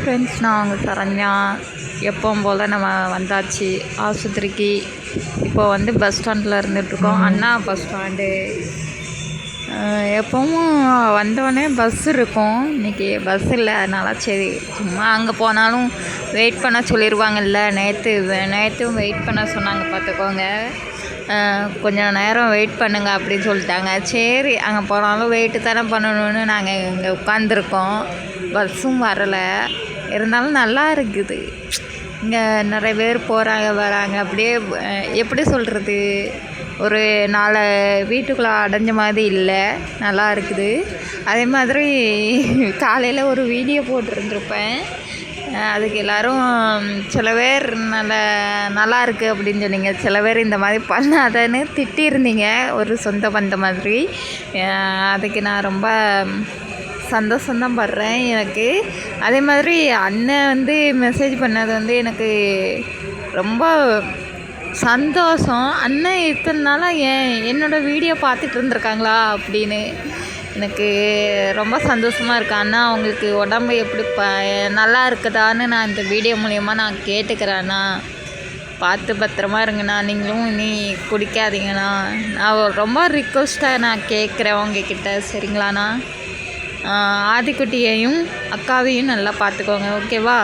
Friends நான் அவங்க சரண்யா. எப்பவும் போல் நம்ம வந்தாச்சு. ஆஸ்பத்திரிக்கு. இப்போ வந்து பஸ் ஸ்டாண்டில் இருந்துகிட்ருக்கோம் அண்ணா பஸ் ஸ்டாண்டு எப்பவும் வந்தோடனே பஸ் இருக்கும். இன்றைக்கி பஸ் இல்லை. அதனால சரி சும்மா அங்கே போனாலும் வெயிட் பண்ண சொல்லிடுவாங்கல்ல நேற்று நேற்றும் வெயிட் பண்ண சொன்னாங்க பார்த்துக்கோங்க. கொஞ்சம் நேரம் வெயிட் பண்ணுங்க அப்படின்னு சொல்லிட்டாங்க. சரி அங்கே போனாலும் வெயிட்டு தானே பண்ணணும்னு நாங்கள் இங்கே உட்காந்துருக்கோம் பஸ்ஸும் வரலை. இருந்தாலும் நல்லா இருக்குது. இங்கே நிறைய பேர் போகிறாங்க வராங்க. அப்படியே எப்படி சொல்கிறது ஒரு நாலு வீட்டுக்குள்ளே அடைஞ்ச மாதிரி இல்லை. நல்லா இருக்குது. அதே மாதிரி காலையில் ஒரு வீடியோ போட்டிருந்துருப்பேன். அதுக்கு எல்லோரும் சில பேர் நல்ல நல்லா இருக்குது அப்படின்னு சொன்னீங்க. சில பேர் இந்த மாதிரி பண்ணாதன்னு திட்டியிருந்தீங்க. ஒரு சொந்த பந்த மாதிரி. அதுக்கு நான் ரொம்ப சந்தோஷம்தான் படுறேன். எனக்கு அதே மாதிரி அண்ணன் வந்து மெசேஜ் பண்ணது வந்து எனக்கு ரொம்ப சந்தோஷம். அண்ணன் இத்தனை நாளாக என் என்னோடய வீடியோ பார்த்துட்டு இருந்திருக்காங்களா அப்படின்னு எனக்கு ரொம்ப சந்தோஷமாக இருக்கு. அண்ணா அவங்களுக்கு உடம்பு எப்படி ப நல்லா இருக்குதான்னு நான் இந்த வீடியோ மூலயமா நான் கேட்டுக்கிறேண்ணா பார்த்து பத்திரமா இருங்கண்ணா. நீங்களும் இனி குடிக்காதீங்கண்ணா. நான் ரொம்ப ரிக்வஸ்ட்டாக நான் கேட்குறேன் உங்ககிட்ட. சரிங்களாண்ணா? ஆதிக்குட்டியையும் அக்காவையும் நல்லா பார்த்துக்கோங்க. ஓகேவா?